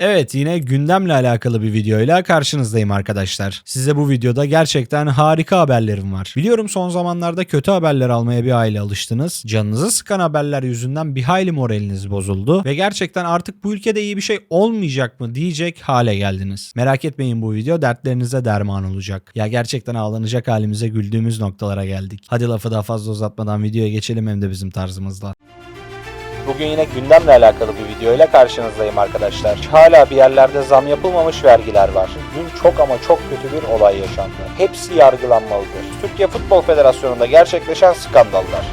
Evet yine gündemle alakalı bir videoyla karşınızdayım arkadaşlar. Size bu videoda gerçekten harika haberlerim var. Biliyorum son zamanlarda kötü haberler almaya bir hayli alıştınız. Canınızı sıkan haberler yüzünden bir hayli moraliniz bozuldu. Ve gerçekten artık bu ülkede iyi bir şey olmayacak mı diyecek hale geldiniz. Merak etmeyin bu video dertlerinize derman olacak. Ya gerçekten ağlanacak halimize güldüğümüz noktalara geldik. Hadi lafı daha fazla uzatmadan videoya geçelim hem de bizim tarzımızla. Bugün yine gündemle alakalı bir videoyla karşınızdayım arkadaşlar. Hala bir yerlerde zam yapılmamış vergiler var. Dün çok ama çok kötü bir olay yaşandı. Hepsi yargılanmalıdır. Türkiye Futbol Federasyonu'nda gerçekleşen skandallar.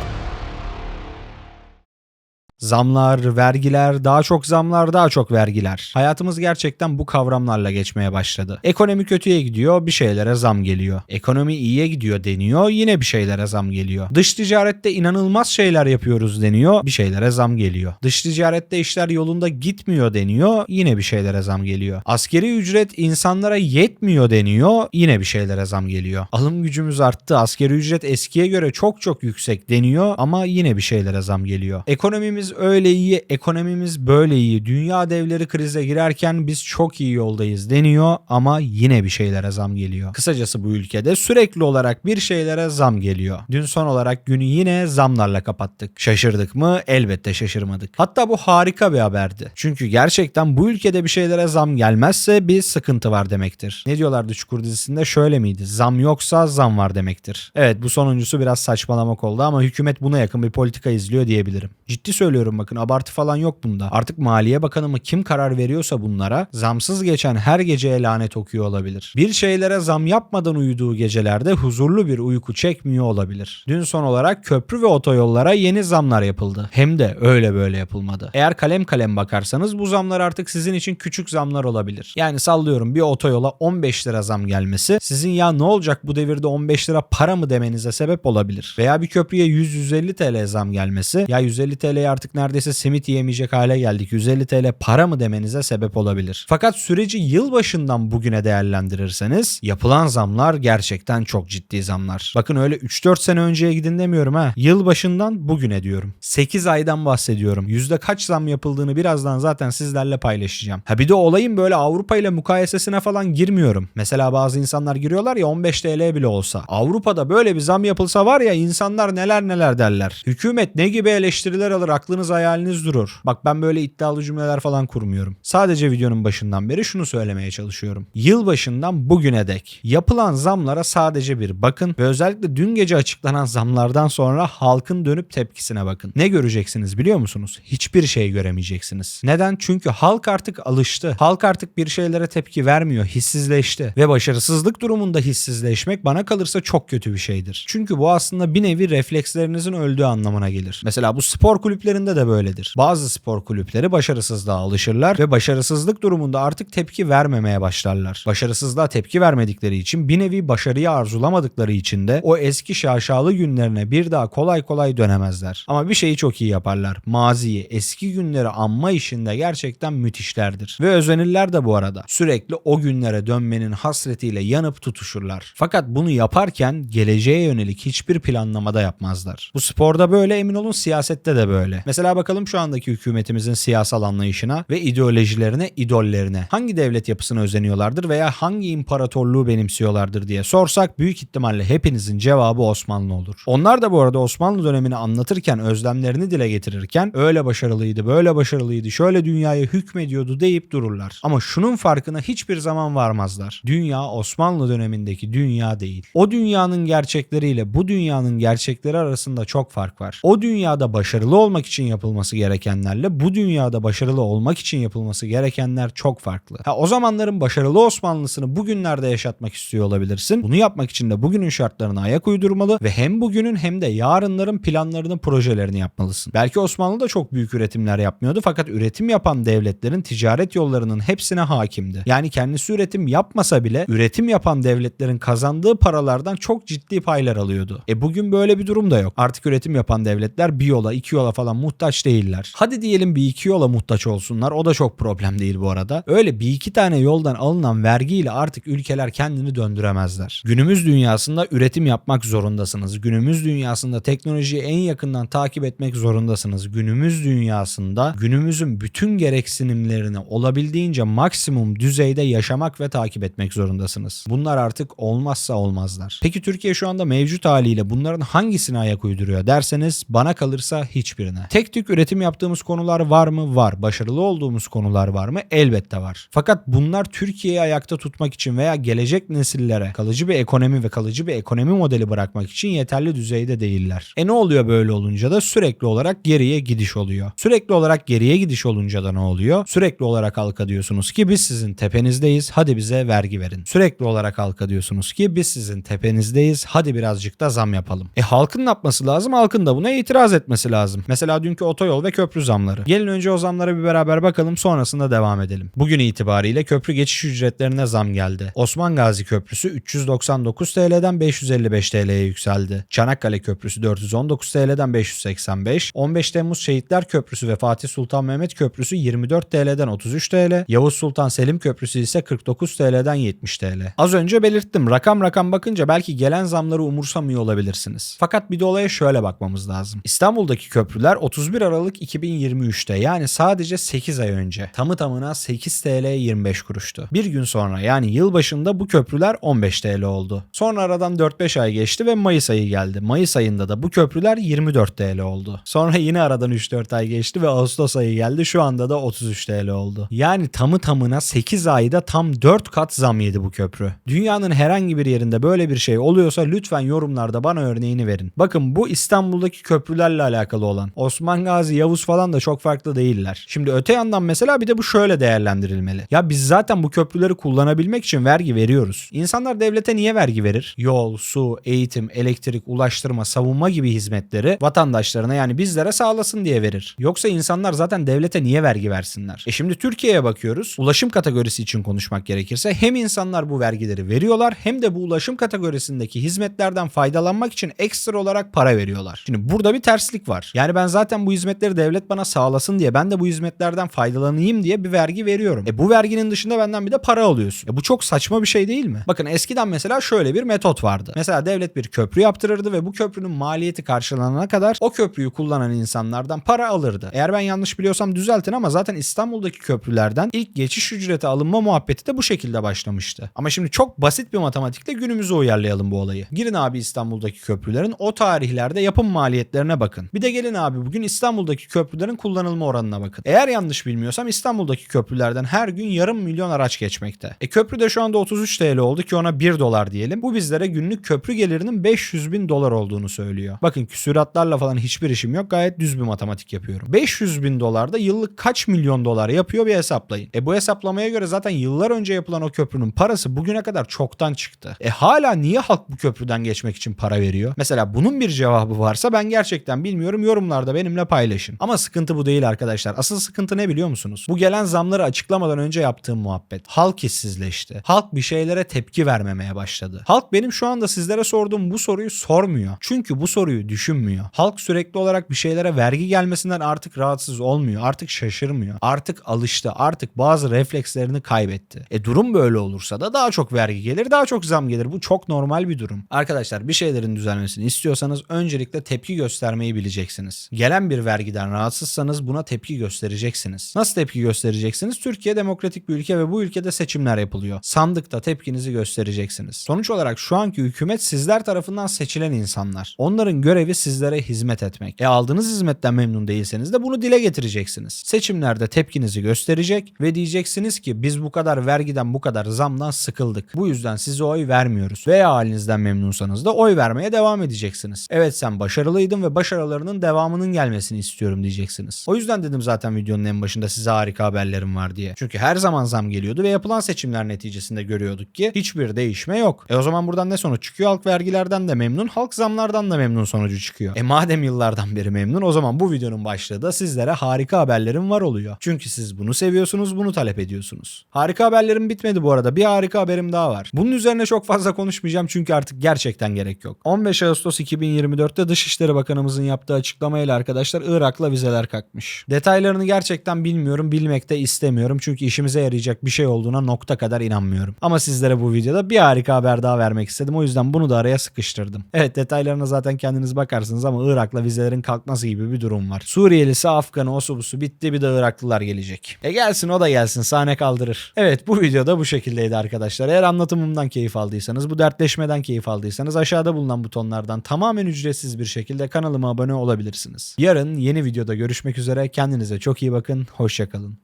Zamlar, vergiler, daha çok zamlar, daha çok vergiler. Hayatımız gerçekten bu kavramlarla geçmeye başladı. Ekonomi kötüye gidiyor, bir şeylere zam geliyor. Ekonomi iyiye gidiyor deniyor, yine bir şeylere zam geliyor. Dış ticarette inanılmaz şeyler yapıyoruz deniyor, bir şeylere zam geliyor. Dış ticarette işler yolunda gitmiyor deniyor, yine bir şeylere zam geliyor. Askeri ücret insanlara yetmiyor deniyor, yine bir şeylere zam geliyor. Alım gücümüz arttı, askeri ücret eskiye göre çok çok yüksek deniyor ama yine bir şeylere zam geliyor. Ekonomimiz öyle iyi, ekonomimiz böyle iyi. Dünya devleri krize girerken biz çok iyi yoldayız deniyor ama yine bir şeylere zam geliyor. Kısacası bu ülkede sürekli olarak bir şeylere zam geliyor. Dün son olarak günü yine zamlarla kapattık. Şaşırdık mı? Elbette şaşırmadık. Hatta bu harika bir haberdi. Çünkü gerçekten bu ülkede bir şeylere zam gelmezse bir sıkıntı var demektir. Ne diyorlardı Çukur dizisinde şöyle miydi? Zam yoksa zam var demektir. Evet bu sonuncusu biraz saçmalamak oldu ama hükümet buna yakın bir politika izliyor diyebilirim. Ciddi söylüyorum bakın abartı falan yok bunda. Artık Maliye Bakanı mı kim karar veriyorsa bunlara zamsız geçen her geceye lanet okuyor olabilir. Bir şeylere zam yapmadan uyuduğu gecelerde huzurlu bir uyku çekmiyor olabilir. Dün son olarak köprü ve otoyollara yeni zamlar yapıldı. Hem de öyle böyle yapılmadı. Eğer kalem kalem bakarsanız bu zamlar artık sizin için küçük zamlar olabilir. Yani sallıyorum bir otoyola 15 lira zam gelmesi sizin ya ne olacak bu devirde 15 lira para mı demenize sebep olabilir. Veya bir köprüye 100-150 TL zam gelmesi ya 150 TL'ye artık neredeyse simit yiyemeyecek hale geldik. 150 TL para mı demenize sebep olabilir. Fakat süreci yılbaşından bugüne değerlendirirseniz yapılan zamlar gerçekten çok ciddi zamlar. Bakın öyle 3-4 sene önceye gidin demiyorum ha. Yılbaşından bugüne diyorum. 8 aydan bahsediyorum. Yüzde kaç zam yapıldığını birazdan zaten sizlerle paylaşacağım. Ha bir de olayın böyle Avrupa ile mukayesesine falan girmiyorum. Mesela bazı insanlar giriyorlar ya 15 TL bile olsa. Avrupa'da böyle bir zam yapılsa var ya insanlar neler neler derler. Hükümet ne gibi eleştiriler alır aklınız hayaliniz durur. Bak ben böyle iddialı cümleler falan kurmuyorum. Sadece videonun başından beri şunu söylemeye çalışıyorum. Yılbaşından bugüne dek yapılan zamlara sadece bir bakın ve özellikle dün gece açıklanan zamlardan sonra halkın dönüp tepkisine bakın. Ne göreceksiniz biliyor musunuz? Hiçbir şey göremeyeceksiniz. Neden? Çünkü halk artık alıştı. Halk artık bir şeylere tepki vermiyor, hissizleşti. Ve başarısızlık durumunda hissizleşmek bana kalırsa çok kötü bir şeydir. Çünkü bu aslında bir nevi reflekslerinizin öldüğü anlamına gelir. Mesela bu spor kulüplerinde de böyledir. Bazı spor kulüpleri başarısızlığa alışırlar ve başarısızlık durumunda artık tepki vermemeye başlarlar. Başarısızlığa tepki vermedikleri için bir nevi başarıyı arzulamadıkları için de o eski şaşalı günlerine bir daha kolay kolay dönemezler. Ama bir şeyi çok iyi yaparlar. Maziyi, eski günleri anma işinde gerçekten müthişlerdir. Ve özenirler de bu arada. Sürekli o günlere dönmenin hasretiyle yanıp tutuşurlar. Fakat bunu yaparken geleceğe yönelik hiçbir planlamada yapmazlar. Bu sporda böyle emin olun siyasette de böyle. Mesela bakalım şu andaki hükümetimizin siyasal anlayışına ve ideolojilerine, idollerine. Hangi devlet yapısına özeniyorlardır veya hangi imparatorluğu benimsiyorlardır diye sorsak büyük ihtimalle hepinizin cevabı Osmanlı olur. Onlar da bu arada Osmanlı dönemini anlatırken, özlemlerini dile getirirken öyle başarılıydı, böyle başarılıydı, şöyle dünyaya hükmediyordu deyip dururlar. Ama şunun farkına hiçbir zaman varmazlar. Dünya Osmanlı dönemindeki dünya değil. O dünyanın gerçekleriyle bu dünyanın gerçekleri arasında çok fark var. O dünyada başarılı olmak için yapılması gerekenlerle bu dünyada başarılı olmak için yapılması gerekenler çok farklı. Ha, o zamanların başarılı Osmanlısını bugünlerde yaşatmak istiyor olabilirsin. Bunu yapmak için de bugünün şartlarına ayak uydurmalı ve hem bugünün hem de yarınların planlarını, projelerini yapmalısın. Belki Osmanlı da çok büyük üretimler yapmıyordu fakat üretim yapan devletlerin ticaret yollarının hepsine hakimdi. Yani kendisi üretim yapmasa bile üretim yapan devletlerin kazandığı paralardan çok ciddi paylar alıyordu. E bugün böyle bir durum da yok. Artık üretim yapan devletler bir yola iki yola falan muhtemelen muhtaç değiller. Hadi diyelim bir iki yola muhtaç olsunlar. O da çok problem değil bu arada. Öyle bir iki tane yoldan alınan vergiyle artık ülkeler kendini döndüremezler. Günümüz dünyasında üretim yapmak zorundasınız. Günümüz dünyasında teknolojiyi en yakından takip etmek zorundasınız. Günümüz dünyasında günümüzün bütün gereksinimlerini olabildiğince maksimum düzeyde yaşamak ve takip etmek zorundasınız. Bunlar artık olmazsa olmazlar. Peki Türkiye şu anda mevcut haliyle bunların hangisine ayak uyduruyor derseniz bana kalırsa hiçbirine. Tek tük üretim yaptığımız konular var mı? Var. Başarılı olduğumuz konular var mı? Elbette var. Fakat bunlar Türkiye'yi ayakta tutmak için veya gelecek nesillere kalıcı bir ekonomi ve kalıcı bir ekonomi modeli bırakmak için yeterli düzeyde değiller. E ne oluyor böyle olunca da sürekli olarak geriye gidiş oluyor. Sürekli olarak geriye gidiş olunca da ne oluyor? Sürekli olarak halka diyorsunuz ki biz sizin tepenizdeyiz hadi bize vergi verin. Sürekli olarak halka diyorsunuz ki biz sizin tepenizdeyiz hadi birazcık da zam yapalım. E halkın yapması lazım? Halkın da buna itiraz etmesi lazım. Mesela dünkü otoyol ve köprü zamları. Gelin önce o zamlara bir beraber bakalım sonrasında devam edelim. Bugün itibariyle köprü geçiş ücretlerine zam geldi. Osman Gazi Köprüsü 399 TL'den 555 TL'ye yükseldi. Çanakkale Köprüsü 419 TL'den 585. 15 Temmuz Şehitler Köprüsü ve Fatih Sultan Mehmet Köprüsü 24 TL'den 33 TL. Yavuz Sultan Selim Köprüsü ise 49 TL'den 70 TL. Az önce belirttim rakam rakam bakınca belki gelen zamları umursamıyor olabilirsiniz. Fakat bir de olaya şöyle bakmamız lazım. İstanbul'daki köprüler 31 Aralık 2023'te yani sadece 8 ay önce tamı tamına 8 TL 25 kuruştu. Bir gün sonra yani yılbaşında bu köprüler 15 TL oldu. Sonra aradan 4-5 ay geçti ve Mayıs ayı geldi. Mayıs ayında da bu köprüler 24 TL oldu. Sonra yine aradan 3-4 ay geçti ve Ağustos ayı geldi. Şu anda da 33 TL oldu. Yani tamı tamına 8 ayda tam 4 kat zam yedi bu köprü. Dünyanın herhangi bir yerinde böyle bir şey oluyorsa lütfen yorumlarda bana örneğini verin. Bakın bu İstanbul'daki köprülerle alakalı olan. Osman Gazi, Yavuz falan da çok farklı değiller. Şimdi öte yandan mesela bir de bu şöyle değerlendirilmeli. Ya biz zaten bu köprüleri kullanabilmek için vergi veriyoruz. İnsanlar devlete niye vergi verir? Yol, su, eğitim, elektrik, ulaştırma, savunma gibi hizmetleri vatandaşlarına yani bizlere sağlasın diye verir. Yoksa insanlar zaten devlete niye vergi versinler? E şimdi Türkiye'ye bakıyoruz. Ulaşım kategorisi için konuşmak gerekirse hem insanlar bu vergileri veriyorlar hem de bu ulaşım kategorisindeki hizmetlerden faydalanmak için ekstra olarak para veriyorlar. Şimdi burada bir terslik var. Yani ben zaten bu hizmetleri devlet bana sağlasın diye ben de bu hizmetlerden faydalanayım diye bir vergi veriyorum. E bu verginin dışında benden bir de para alıyorsun. E bu çok saçma bir şey değil mi? Bakın eskiden mesela şöyle bir metot vardı. Mesela devlet bir köprü yaptırırdı ve bu köprünün maliyeti karşılanana kadar o köprüyü kullanan insanlardan para alırdı. Eğer ben yanlış biliyorsam düzeltin ama zaten İstanbul'daki köprülerden ilk geçiş ücreti alınma muhabbeti de bu şekilde başlamıştı. Ama şimdi çok basit bir matematikle günümüze uyarlayalım bu olayı. Girin abi İstanbul'daki köprülerin o tarihlerde yapım maliyetlerine bakın. Bir de gelin abi bugün İstanbul'daki köprülerin kullanılma oranına bakın. Eğer yanlış bilmiyorsam İstanbul'daki köprülerden her gün yarım milyon araç geçmekte. E köprü de şu anda 33 TL oldu ki ona 1 dolar diyelim. Bu bizlere günlük köprü gelirinin 500 bin dolar olduğunu söylüyor. Bakın küsuratlarla falan hiçbir işim yok. Gayet düz bir matematik yapıyorum. 500 bin dolarda yıllık kaç milyon dolar yapıyor bir hesaplayın. E bu hesaplamaya göre zaten yıllar önce yapılan o köprünün parası bugüne kadar çoktan çıktı. E hala niye halk bu köprüden geçmek için para veriyor? Mesela bunun bir cevabı varsa ben gerçekten bilmiyorum. Yorumlarda benimle paylaşın. Ama sıkıntı bu değil arkadaşlar. Asıl sıkıntı ne biliyor musunuz? Bu gelen zamları açıklamadan önce yaptığım muhabbet. Halk hissizleşti. Halk bir şeylere tepki vermemeye başladı. Halk benim şu anda sizlere sorduğum bu soruyu sormuyor. Çünkü bu soruyu düşünmüyor. Halk sürekli olarak bir şeylere vergi gelmesinden artık rahatsız olmuyor. Artık şaşırmıyor. Artık alıştı. Artık bazı reflekslerini kaybetti. E durum böyle olursa da daha çok vergi gelir, daha çok zam gelir. Bu çok normal bir durum. Arkadaşlar bir şeylerin düzelmesini istiyorsanız öncelikle tepki göstermeyi bileceksiniz. Gelen bir vergiden rahatsızsanız buna tepki göstereceksiniz. Nasıl tepki göstereceksiniz? Türkiye demokratik bir ülke ve bu ülkede seçimler yapılıyor. Sandıkta tepkinizi göstereceksiniz. Sonuç olarak şu anki hükümet sizler tarafından seçilen insanlar. Onların görevi sizlere hizmet etmek. E aldığınız hizmetten memnun değilseniz de bunu dile getireceksiniz. Seçimlerde tepkinizi gösterecek ve diyeceksiniz ki biz bu kadar vergiden bu kadar zamdan sıkıldık. Bu yüzden size oy vermiyoruz. Veya halinizden memnunsanız da oy vermeye devam edeceksiniz. Evet sen başarılıydın ve başarılarının devamının gelmesini istiyorum diyeceksiniz. O yüzden dedim zaten videonun en başında size harika haberlerim var diye. Çünkü her zaman zam geliyordu ve yapılan seçimler neticesinde görüyorduk ki hiçbir değişme yok. E o zaman buradan ne sonuç çıkıyor? Halk vergilerden de memnun, halk zamlardan da memnun sonucu çıkıyor. E madem yıllardan beri memnun o zaman bu videonun başlığı da sizlere harika haberlerim var oluyor. Çünkü siz bunu seviyorsunuz, bunu talep ediyorsunuz. Harika haberlerim bitmedi bu arada. Bir harika haberim daha var. Bunun üzerine çok fazla konuşmayacağım çünkü artık gerçekten gerek yok. 15 Ağustos 2024'te Dışişleri Bakanımızın yaptığı açıklamayla arkadaşlar arkadaşlar Irak'la vizeler kalkmış. Detaylarını gerçekten bilmiyorum, bilmek de istemiyorum. Çünkü işimize yarayacak bir şey olduğuna nokta kadar inanmıyorum. Ama sizlere bu videoda bir harika haber daha vermek istedim. O yüzden bunu da araya sıkıştırdım. Evet detaylarına zaten kendiniz bakarsınız ama Irak'la vizelerin kalkması gibi bir durum var. Suriyelisi, Afganı, osu busu bitti bir de Iraklılar gelecek. E gelsin o da gelsin sahne kaldırır. Evet bu videoda bu şekildeydi arkadaşlar. Eğer anlatımımdan keyif aldıysanız, bu dertleşmeden keyif aldıysanız aşağıda bulunan butonlardan tamamen ücretsiz bir şekilde kanalıma abone olabilirsiniz. Yarın yeni videoda görüşmek üzere. Kendinize çok iyi bakın. Hoşçakalın.